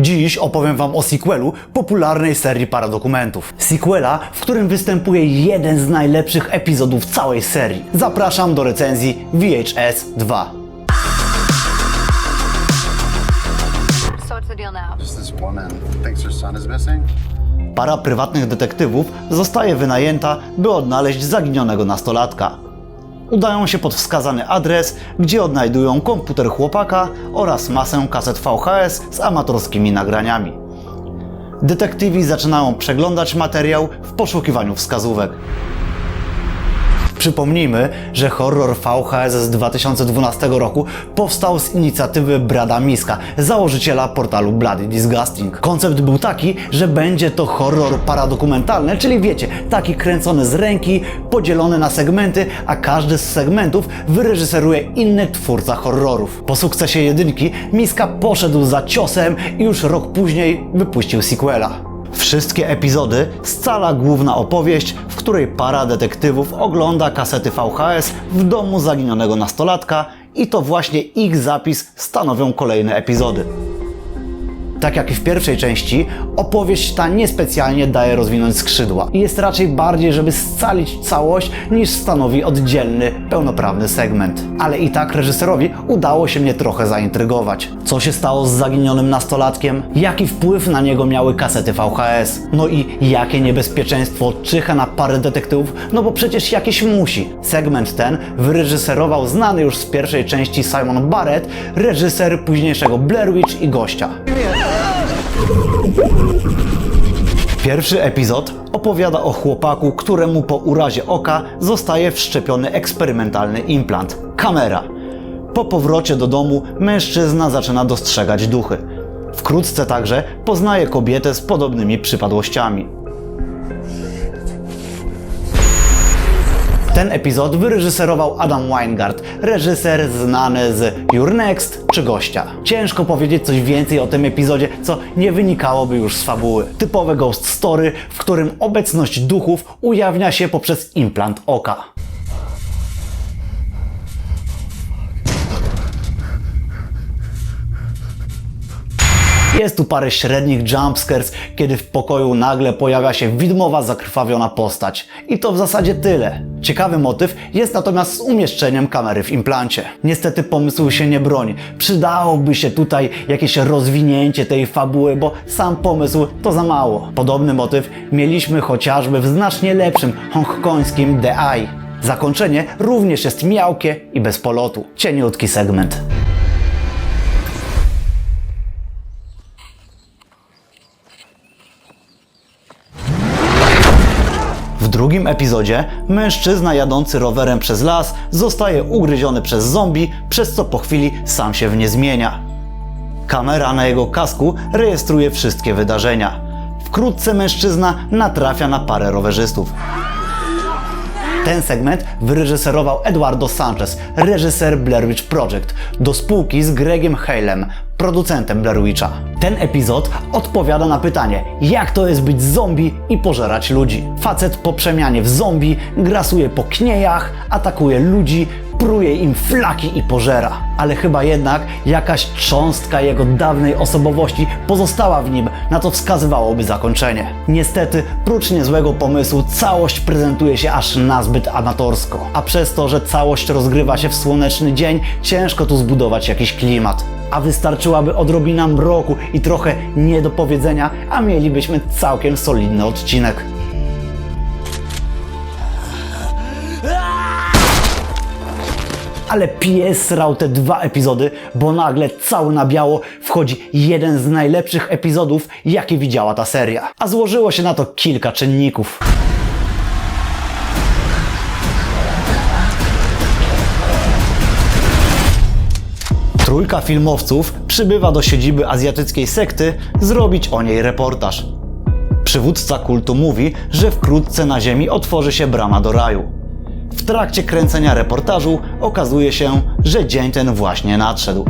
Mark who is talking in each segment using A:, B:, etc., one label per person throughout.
A: Dziś opowiem Wam o sequelu popularnej serii paradokumentów. Sequela, w którym występuje jeden z najlepszych epizodów całej serii. Zapraszam do recenzji VHS 2.
B: So what's the deal now?
C: Just this woman thinks her son is missing.
A: Para prywatnych detektywów zostaje wynajęta, by odnaleźć zaginionego nastolatka. Udają się pod wskazany adres, gdzie odnajdują komputer chłopaka oraz masę kaset VHS z amatorskimi nagraniami. Detektywi zaczynają przeglądać materiał w poszukiwaniu wskazówek. Przypomnijmy, że horror VHS z 2012 roku powstał z inicjatywy Brada Miska, założyciela portalu Bloody Disgusting. Koncept był taki, że będzie to horror paradokumentalny, czyli wiecie, taki kręcony z ręki, podzielony na segmenty, a każdy z segmentów wyreżyseruje inny twórca horrorów. Po sukcesie jedynki Miska poszedł za ciosem i już rok później wypuścił sequela. Wszystkie epizody scala główna opowieść, w której para detektywów ogląda kasety VHS w domu zaginionego nastolatka i to właśnie ich zapis stanowią kolejne epizody. Tak jak i w pierwszej części, opowieść ta niespecjalnie daje rozwinąć skrzydła i jest raczej bardziej, żeby scalić całość, niż stanowi oddzielny, pełnoprawny segment. Ale i tak reżyserowi udało się mnie trochę zaintrygować. Co się stało z zaginionym nastolatkiem? Jaki wpływ na niego miały kasety VHS? No i jakie niebezpieczeństwo czyha na parę detektywów? No bo przecież jakieś musi. Segment ten wyreżyserował znany już z pierwszej części Simon Barrett, reżyser późniejszego Blair Witch i Gościa. Pierwszy epizod opowiada o chłopaku, któremu po urazie oka zostaje wszczepiony eksperymentalny implant kamera. Po powrocie do domu mężczyzna zaczyna dostrzegać duchy. Wkrótce także poznaje kobietę z podobnymi przypadłościami. Ten epizod wyreżyserował Adam Weingart, reżyser znany z Your Next czy Gościa. Ciężko powiedzieć coś więcej o tym epizodzie, co nie wynikałoby już z fabuły. Typowe ghost story, w którym obecność duchów ujawnia się poprzez implant oka. Jest tu parę średnich jumpscares, kiedy w pokoju nagle pojawia się widmowa, zakrwawiona postać. I to w zasadzie tyle. Ciekawy motyw jest natomiast z umieszczeniem kamery w implancie. Niestety pomysł się nie broni. Przydałoby się tutaj jakieś rozwinięcie tej fabuły, bo sam pomysł to za mało. Podobny motyw mieliśmy chociażby w znacznie lepszym hongkońskim The Eye. Zakończenie również jest miałkie i bez polotu. Cieniutki segment. Drugim epizodzie mężczyzna jadący rowerem przez las zostaje ugryziony przez zombie, przez co po chwili sam się w nie zmienia. Kamera na jego kasku rejestruje wszystkie wydarzenia. Wkrótce mężczyzna natrafia na parę rowerzystów. Ten segment wyreżyserował Eduardo Sanchez, reżyser Blair Witch Project, do spółki z Gregiem Halem, producentem Blair Witcha. Ten epizod odpowiada na pytanie, jak to jest być zombie i pożerać ludzi. Facet po przemianie w zombie grasuje po kniejach, atakuje ludzi, pruje im flaki i pożera. Ale chyba jednak jakaś cząstka jego dawnej osobowości pozostała w nim, na co wskazywałoby zakończenie. Niestety, prócz niezłego pomysłu, całość prezentuje się aż nazbyt amatorsko. A przez to, że całość rozgrywa się w słoneczny dzień, ciężko tu zbudować jakiś klimat. A wystarczyłaby odrobina mroku i trochę niedopowiedzenia, a mielibyśmy całkiem solidny odcinek. Ale pies srał te dwa epizody, bo nagle cały na biało wchodzi jeden z najlepszych epizodów, jakie widziała ta seria. A złożyło się na to kilka czynników. Trójka filmowców przybywa do siedziby azjatyckiej sekty zrobić o niej reportaż. Przywódca kultu mówi, że wkrótce na Ziemi otworzy się brama do raju. W trakcie kręcenia reportażu okazuje się, że dzień ten właśnie nadszedł.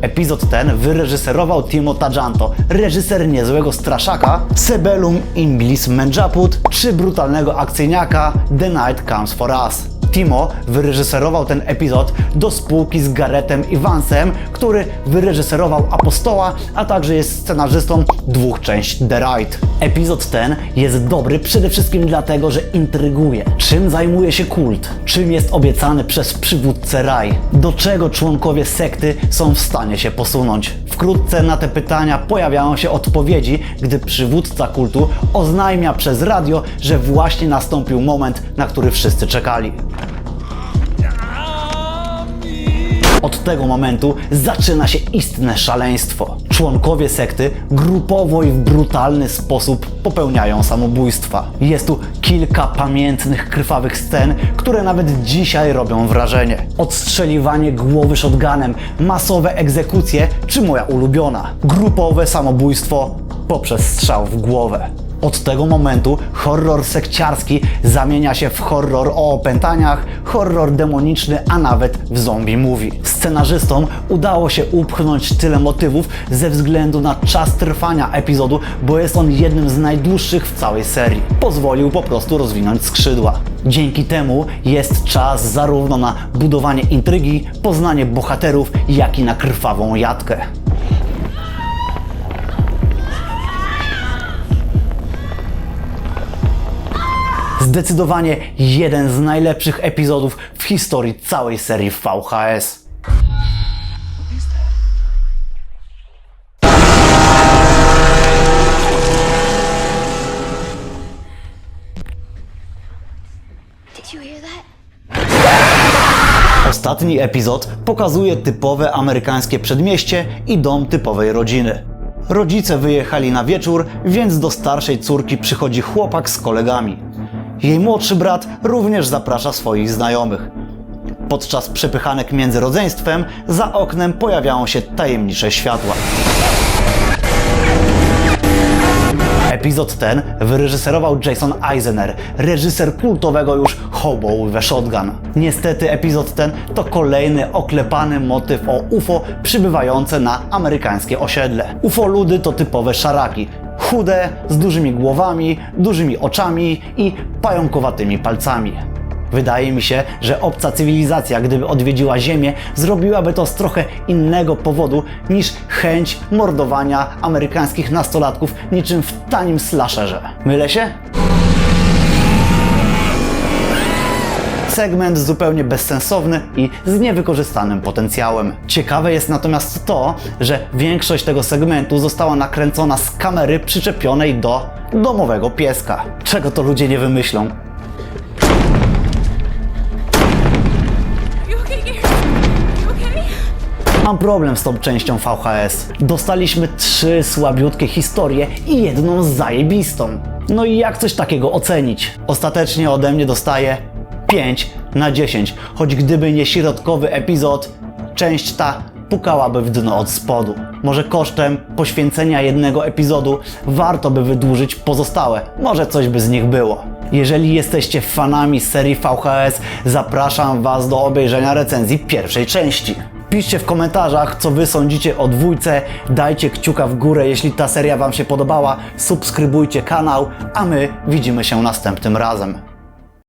A: Epizod ten wyreżyserował Timo Tajanto, reżyser niezłego straszaka, Sebelum in Bliss Menjaput czy brutalnego akcyjniaka The Night Comes For Us. Timo wyreżyserował ten epizod do spółki z Garethem Evansem, który wyreżyserował Apostoła, a także jest scenarzystą dwóch części The Ride. Epizod ten jest dobry przede wszystkim dlatego, że intryguje. Czym zajmuje się kult? Czym jest obiecany przez przywódcę raj? Do czego członkowie sekty są w stanie się posunąć? Wkrótce na te pytania pojawiają się odpowiedzi, gdy przywódca kultu oznajmia przez radio, że właśnie nastąpił moment, na który wszyscy czekali. Od tego momentu zaczyna się istne szaleństwo. Członkowie sekty grupowo i w brutalny sposób popełniają samobójstwa. Jest tu kilka pamiętnych, krwawych scen, które nawet dzisiaj robią wrażenie. Odstrzeliwanie głowy shotgunem, masowe egzekucje czy moja ulubiona grupowe samobójstwo poprzez strzał w głowę. Od tego momentu horror sekciarski zamienia się w horror o opętaniach, horror demoniczny, a nawet w zombie movie. Scenarzystom udało się upchnąć tyle motywów ze względu na czas trwania epizodu, bo jest on jednym z najdłuższych w całej serii. Pozwolił po prostu rozwinąć skrzydła. Dzięki temu jest czas zarówno na budowanie intrygi, poznanie bohaterów, jak i na krwawą jatkę. Zdecydowanie jeden z najlepszych epizodów w historii całej serii VHS. Ostatni epizod pokazuje typowe amerykańskie przedmieście i dom typowej rodziny. Rodzice wyjechali na wieczór, więc do starszej córki przychodzi chłopak z kolegami. Jej młodszy brat również zaprasza swoich znajomych. Podczas przepychanek między rodzeństwem za oknem pojawiają się tajemnicze światła. Epizod ten wyreżyserował Jason Eisner, reżyser kultowego już Hobo a Shotgun. Niestety epizod ten to kolejny oklepany motyw o UFO przybywające na amerykańskie osiedle. UFO ludy to typowe szaraki. Chude, z dużymi głowami, dużymi oczami i pająkowatymi palcami. Wydaje mi się, że obca cywilizacja, gdyby odwiedziła Ziemię, zrobiłaby to z trochę innego powodu niż chęć mordowania amerykańskich nastolatków niczym w tanim slasherze. Mylę się? Segment zupełnie bezsensowny i z niewykorzystanym potencjałem. Ciekawe jest natomiast to, że większość tego segmentu została nakręcona z kamery przyczepionej do domowego pieska. Czego to ludzie nie wymyślą? Mam problem z tą częścią VHS. Dostaliśmy trzy słabiutkie historie i jedną zajebistą. No i jak coś takiego ocenić? Ostatecznie ode mnie dostaje 5 na 10, choć gdyby nie środkowy epizod, część ta pukałaby w dno od spodu. Może kosztem poświęcenia jednego epizodu warto by wydłużyć pozostałe, może coś by z nich było. Jeżeli jesteście fanami serii VHS, zapraszam Was do obejrzenia recenzji pierwszej części. Piszcie w komentarzach, co Wy sądzicie o dwójce, dajcie kciuka w górę, jeśli ta seria Wam się podobała, subskrybujcie kanał, a my widzimy się następnym razem.